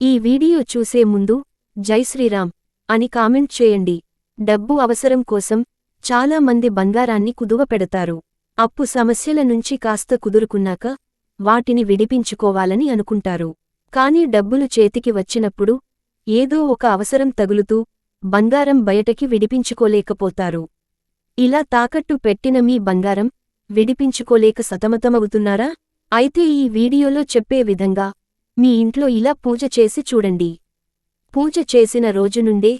ఈ వీడియో చూసే ముందు జై శ్రీరామ్ అని కామెంట్ చేయండి. డబ్బు అవసరం కోసం చాలా మంది బంగారాన్ని కుదువ పెడతారు. అప్పు సమస్యల నుంచి కాస్త కుదురుకున్నాక వాటిని విడిపించుకోవాలని అనుకుంటారు. కాని డబ్బులు చేతికి వచ్చినప్పుడు ఏదో ఒక అవసరం తగులుతూ బంగారం బయటకి విడిపించుకోలేకపోతారు. ఇలా తాకట్టు పెట్టిన మీ బంగారం విడిపించుకోలేక సతమతమవుతున్నారా? అయితే ఈ వీడియోలో చెప్పే విధంగా మీ ఇంట్లో ఇలా పూజ చేసి చూడండి. పూజ చేసిన రోజు నుండే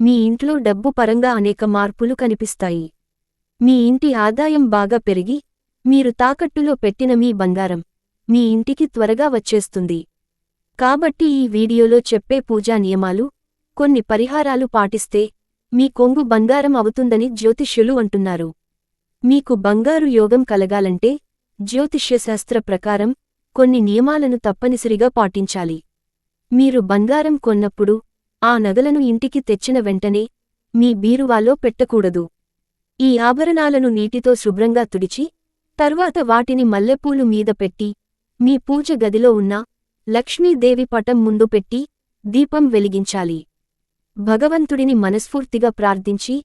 మీ ఇంట్లో డబ్బు పరంగా అనేక మార్పులు కనిపిస్తాయి. మీ ఇంటి ఆదాయం బాగా పెరిగి మీరు తాకట్టులో పెట్టిన మీ బంగారం మీ ఇంటికి త్వరగా వచ్చేస్తుంది. కాబట్టి ఈ వీడియోలో చెప్పే పూజా నియమాలు కొన్ని పరిహారాలు పాటిస్తే మీ కొంగు బంగారం అవుతుందని జ్యోతిష్యులు అంటున్నారు. మీకు బంగారు యోగం కలగాలంటే జ్యోతిష్యశాస్త్ర ప్రకారం కొన్ని నియమాలను తప్పనిసరిగా పాటించాలి. మీరు బంగారం కొన్నప్పుడు ఆ నగలను ఇంటికి తెచ్చిన వెంటనే మీ బీరువాలో పెట్టకూడదు. ఈ ఆభరణాలను నీటితో శుభ్రంగా తుడిచి తర్వాత వాటిని మల్లెపూలు మీద పెట్టి మీ పూజ గదిలో ఉన్న లక్ష్మీదేవి పటం ముందు పెట్టి దీపం వెలిగించాలి. భగవంతుడిని మనస్ఫూర్తిగా ప్రార్థించి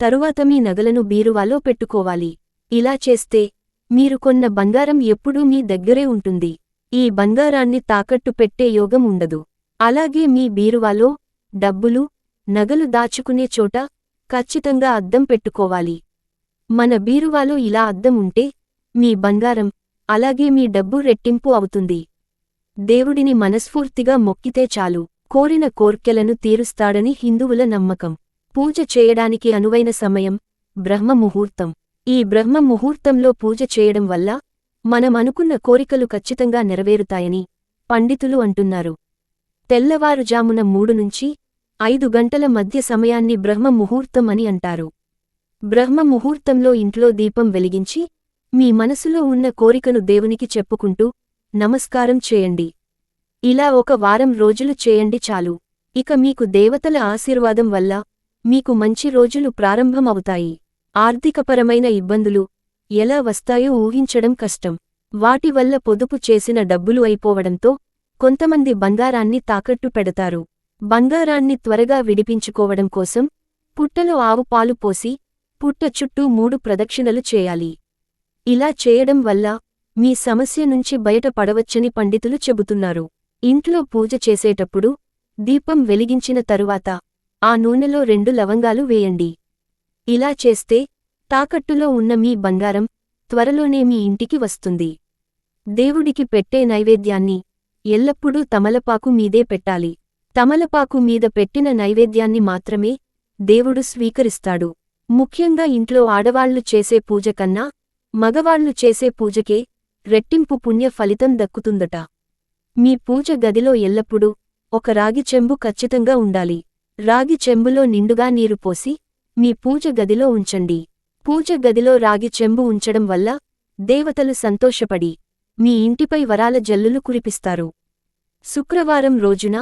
తరువాత మీ నగలను బీరువాలో పెట్టుకోవాలి. ఇలా చేస్తే మీరు కొన్న బంగారం ఎప్పుడూ మీ దగ్గరే ఉంటుంది. ఈ బంగారాన్ని తాకట్టు పెట్టే యోగం ఉండదు. అలాగే మీ బీరువాలో డబ్బులు నగలు దాచుకునే చోట ఖచ్చితంగా అద్దం పెట్టుకోవాలి. మన బీరువాలో ఇలా అద్దం ఉంటే మీ బంగారం అలాగే మీ డబ్బు రెట్టింపు అవుతుంది. దేవుడిని మనస్ఫూర్తిగా మొక్కితే చాలు. కోరిన కోర్కెలను తీరుస్తాడని హిందువుల నమ్మకం. పూజ చేయడానికి అనువైన సమయం బ్రహ్మ ముహూర్తం ఈ బ్రహ్మ ముహూర్తంలో పూజ చేయడం వల్ల మనం అనుకున్న కోరికలు ఖచ్చితంగా నెరవేరుతాయని పండితులు అంటున్నారు. తెల్లవారుజామున మూడు నుంచి ఐదు గంటల మధ్య సమయాన్ని బ్రహ్మ ముహూర్తం అని అంటారు. బ్రహ్మ ముహూర్తంలో ఇంట్లో దీపం వెలిగించి మీ మనసులో ఉన్న కోరికను దేవునికి చెప్పుకుంటూ నమస్కారం చేయండి. ఇలా ఒక వారం రోజులు చేయండి చాలు. ఇక మీకు దేవతల ఆశీర్వాదం వల్ల మీకు మంచి రోజులు ప్రారంభమవుతాయి. ఆర్థికపరమైన ఇబ్బందులు ఎలా వస్తాయో ఊహించడం కష్టం. వాటి వల్ల పొదుపు చేసిన డబ్బులు అయిపోవడంతో కొంతమంది బంగారాన్ని తాకట్టు పెడతారు. బంగారాన్ని త్వరగా విడిపించుకోవడం కోసం పుట్టలో ఆవు పాలు పోసి పుట్ట చుట్టూ మూడు ప్రదక్షిణలు చేయాలి. ఇలా చేయడం వల్ల మీ సమస్య నుంచి బయటపడవచ్చని పండితులు చెబుతున్నారు. ఇంట్లో పూజ చేసేటప్పుడు దీపం వెలిగించిన తరువాత ఆ నూనెలో రెండు లవంగాలు వేయండి. ఇలా చేస్తే తాకట్టులో ఉన్న మీ బంగారం త్వరలోనే మీ ఇంటికి వస్తుంది. దేవుడికి పెట్టే నైవేద్యాన్ని ఎల్లప్పుడూ తమలపాకు మీదే పెట్టాలి. తమలపాకు మీద పెట్టిన నైవేద్యాన్ని మాత్రమే దేవుడు స్వీకరిస్తాడు. ముఖ్యంగా ఇంట్లో ఆడవాళ్ళు చేసే పూజ కన్నా మగవాళ్ళు చేసే పూజకే రెట్టింపు పుణ్య ఫలితం దక్కుతుందట. మీ పూజ గదిలో ఎల్లప్పుడూ ఒక రాగి చెంబు ఖచ్చితంగా ఉండాలి. రాగి చెంబులో నిండుగా నీరు పోసి మీ పూజ గదిలో ఉంచండి. పూజ గదిలో రాగి చెంబు ఉంచడం వల్ల దేవతలు సంతోషపడి మీ ఇంటిపై వరాల జల్లులు కురిపిస్తారు. శుక్రవారం రోజున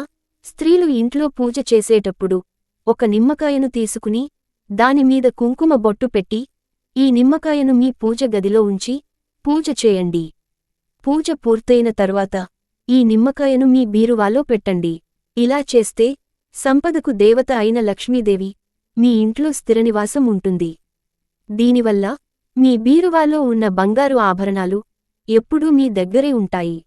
స్త్రీలు ఇంట్లో పూజ చేసేటప్పుడు ఒక నిమ్మకాయను తీసుకుని దానిమీద కుంకుమ బొట్టు పెట్టి ఈ నిమ్మకాయను మీ పూజ గదిలో ఉంచి పూజ చేయండి. పూజ పూర్తయిన తర్వాత ఈ నిమ్మకాయను మీ బీరువాలో పెట్టండి. ఇలా చేస్తే సంపదకు దేవత అయిన లక్ష్మీదేవి మీ ఇంట్లో స్థిరనివాసం ఉంటుంది. దీనివల్ల మీ బీరువాలో ఉన్న బంగారు ఆభరణాలు ఎప్పుడూ మీ దగ్గరే ఉంటాయి.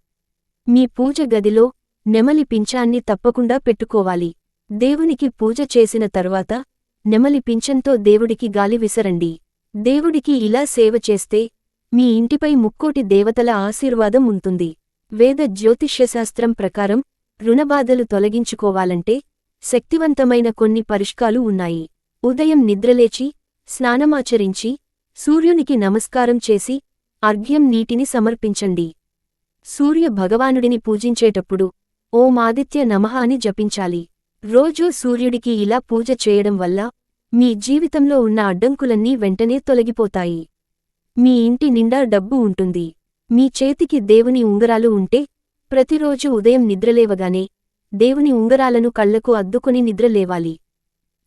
మీ పూజ గదిలో నెమలి పింఛాన్ని తప్పకుండా పెట్టుకోవాలి. దేవునికి పూజ చేసిన తరువాత నెమలి పింఛంతో దేవుడికి గాలి విసరండి. దేవుడికి ఇలా సేవ చేస్తే మీ ఇంటిపై ముక్కోటి దేవతల ఆశీర్వాదం ఉంటుంది. వేద జ్యోతిష్యశాస్త్రం ప్రకారం రుణబాధలు తొలగించుకోవాలంటే శక్తివంతమైన కొన్ని పరిష్కాలు ఉన్నాయి. ఉదయం నిద్రలేచి స్నానమాచరించి సూర్యునికి నమస్కారం చేసి అర్ఘ్యం నీటిని సమర్పించండి. సూర్య భగవానుడిని పూజించేటప్పుడు ఓం ఆదిత్య నమః అని జపించాలి. రోజూ సూర్యుడికి ఇలా పూజ చేయడం వల్ల మీ జీవితంలో ఉన్న అడ్డంకులన్నీ వెంటనే తొలగిపోతాయి. మీ ఇంటి నిండా డబ్బు ఉంటుంది. మీ చేతికి దేవుని ఉంగరాలు ఉంటే ప్రతిరోజు ఉదయం నిద్రలేవగానే దేవుని ఉంగరాలను కళ్ళకు అద్దుకుని నిద్రలేవాలి.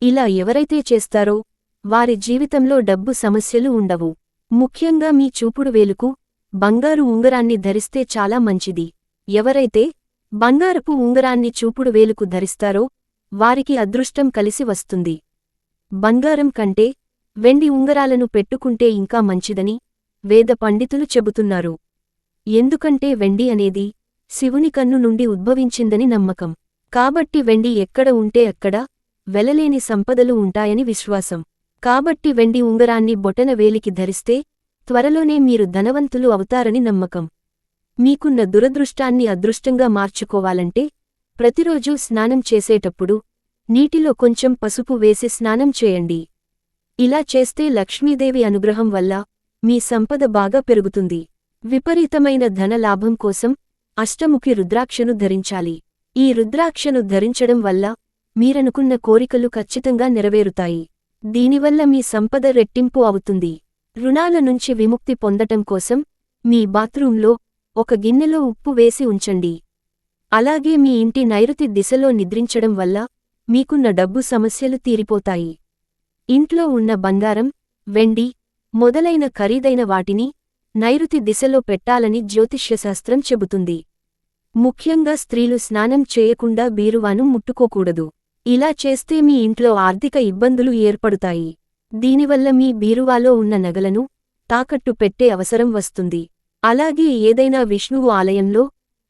ఇలా ఎవరైతే చేస్తారో వారి జీవితంలో డబ్బు సమస్యలు ఉండవు. ముఖ్యంగా మీ చూపుడు వేలుకు బంగారు ఉంగరాన్ని ధరిస్తే చాలా మంచిది. ఎవరైతే బంగారపు ఉంగరాన్ని చూపుడు వేలుకు ధరిస్తారో వారికి అదృష్టం కలిసి వస్తుంది. బంగారం కంటే వెండి ఉంగరాలను పెట్టుకుంటే ఇంకా మంచిదని వేద పండితులు చెబుతున్నారు. ఎందుకంటే వెండి అనేది శివుని కన్ను నుండి ఉద్భవించిందని నమ్మకం. కాబట్టి వెండి ఎక్కడ ఉంటే అక్కడ వెలలేని సంపదలు ఉంటాయని విశ్వాసం. కాబట్టి వెండి ఉంగరాన్ని బొటన వేలికి ధరిస్తే త్వరలోనే మీరు ధనవంతులు అవుతారని నమ్మకం. మీకున్న దురదృష్టాన్ని అదృష్టంగా మార్చుకోవాలంటే ప్రతిరోజూ స్నానం చేసేటప్పుడు నీటిలో కొంచెం పసుపు వేసి స్నానం చేయండి. ఇలా చేస్తే లక్ష్మీదేవి అనుగ్రహం వల్ల మీ సంపద బాగా పెరుగుతుంది. విపరీతమైన ధన లాభం కోసం అష్టముఖి రుద్రాక్షను ధరించాలి. ఈ రుద్రాక్షను ధరించడం వల్ల మీరనుకున్న కోరికలు ఖచ్చితంగా నెరవేరుతాయి. దీనివల్ల మీ సంపద రెట్టింపు అవుతుంది. రుణాల నుంచి విముక్తి పొందటం కోసం మీ బాత్రూంలో ఒక గిన్నెలో ఉప్పు వేసి ఉంచండి. అలాగే మీ ఇంటి నైరుతి దిశలో నిద్రించడం వల్ల మీకున్న డబ్బు సమస్యలు తీరిపోతాయి. ఇంట్లో ఉన్న బంగారం వెండి మొదలైన ఖరీదైన వాటిని నైరుతి దిశలో పెట్టాలని జ్యోతిష్యశాస్త్రం చెబుతుంది. ముఖ్యంగా స్త్రీలు స్నానం చేయకుండా బీరువాను ముట్టుకోకూడదు. ఇలా చేస్తే మీ ఇంట్లో ఆర్థిక ఇబ్బందులు ఏర్పడుతాయి. దీనివల్ల మీ బీరువాలో ఉన్న నగలను తాకట్టు పెట్టే అవసరం వస్తుంది. అలాగే ఏదైనా విష్ణువు ఆలయంలో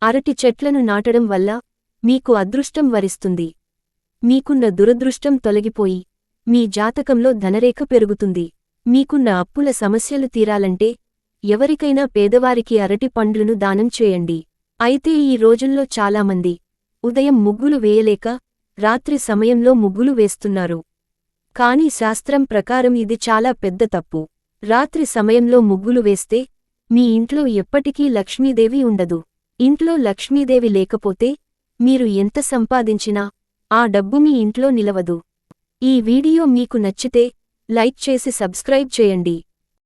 అరటి చెట్లను నాటడం వల్ల మీకు అదృష్టం వరిస్తుంది. మీకున్న దురదృష్టం తొలగిపోయి మీ జాతకంలో ధనరేఖ పెరుగుతుంది. మీకున్న అప్పుల సమస్యలు తీరాలంటే ఎవరికైనా పేదవారికి అరటి పండ్లను దానం చేయండి. అయితే ఈ రోజుల్లో చాలామంది ఉదయం ముగ్గులు వేయలేక రాత్రి సమయంలో ముగ్గులు వేస్తున్నారు. కాని శాస్త్రం ప్రకారం ఇది చాలా పెద్ద తప్పు. రాత్రి సమయంలో ముగ్గులు వేస్తే మీ ఇంట్లో ఎప్పటికీ లక్ష్మీదేవి ఉండదు. ఇంట్లో లక్ష్మీదేవి లేకపోతే మీరు ఎంత సంపాదించినా ఆ డబ్బు మీ ఇంట్లో నిలవదు. ఈ వీడియో మీకు నచ్చితే లైక్ చేసి సబ్స్క్రైబ్ చేయండి.